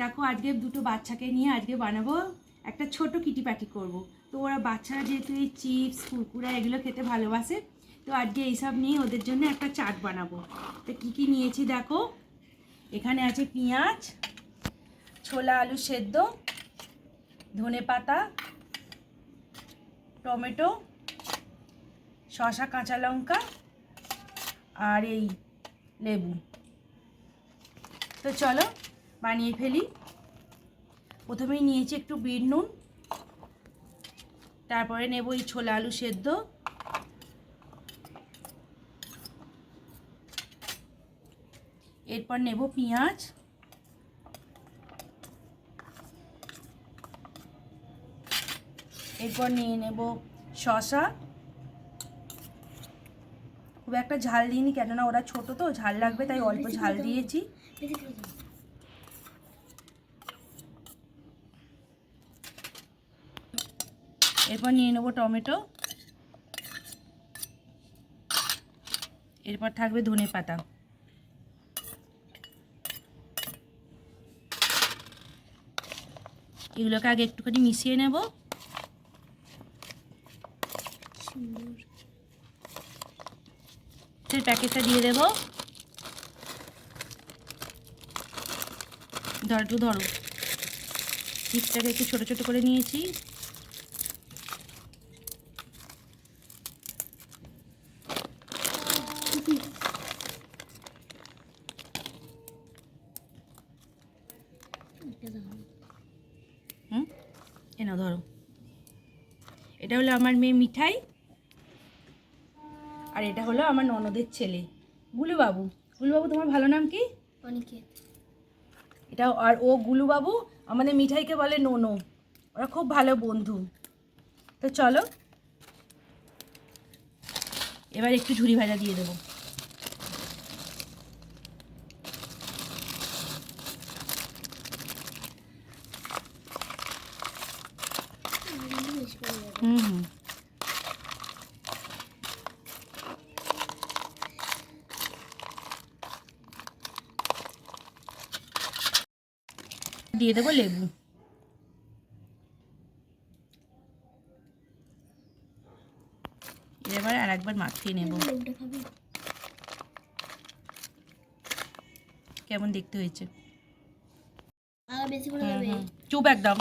দেখো আজকে দুটো বাচ্চাকে নিয়ে আজকে বানাবো, একটা ছোট কিটি পাটি করব। তো ওরা বাচ্চারা যেহেতু এই চিপস, কুরকুরা এগুলো খেতে ভালোবাসে, তো আজকে এইসব নিয়ে ওদের জন্য একটা চাট বানাবো। তো কী কী নিয়েছি দেখো? এখানে আছে পেঁয়াজ, ছোলা, আলু সেদ্ধ, ধনে পাতা, টমেটো, শসা, কাঁচা লঙ্কা আর এই লেবু। তো চলো, বানিয়ে ফেলি। প্রথমেই নিয়েছি একটু বিট নুন। তারপরে নেব এই ছোলা আলু সেদ্ধ। এরপর নেব পেঁয়াজ। এরপর নিয়ে নেব শসা। খুব একটা ঝাল দিইনি কেননা ওরা ছোট তো ঝাল লাগবে তাই অল্প ঝাল দিয়েছি। এরপর নিয়ে নেব টমেটো। এরপর থাকবে ধনে পাতা। এগুলোকে আগে একটুখানি মিশিয়ে নেব। এর প্যাকেটটা দিয়ে দেবো। ধরো ধরো। চিপসটাকে একটু ছোটো ছোটো করে নিয়েছি। হুম? ধরো। এটা হলো আমার মেয়ে মিঠাই। আর এটা হলো আমার ননদের ছেলে। গুলুবাবু। গুলুবাবু তোমার ভালো নাম কি? অনেকে এটা আর ও গুলুবাবু আমাদের মিঠাইকে বলে নোনো। ওরা খুব ভালো বন্ধু। তো চলো এবার একটু ঝুরি ভাজা দিয়ে দেবো। হুম হুম। দিয়ে দেবো লেবু। এবার আর একবার মাখিয়ে নেব। কেমন দেখতে হয়েছে? যাবে হুম। চুপ একদম।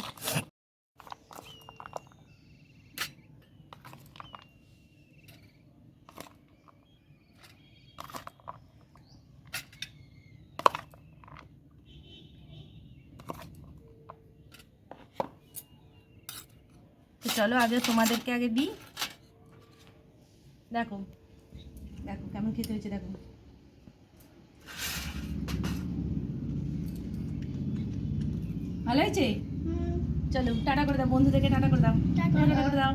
চলো আগে তোমাদেরকে আগে দিই। দেখো। দেখো কেমন খেতে হয়েছে দেখো। ভালো হয়েছে? চলো টাটা করে দাও বন্ধুদেরকে টাটা করে দাও। টাটা। করে দাও।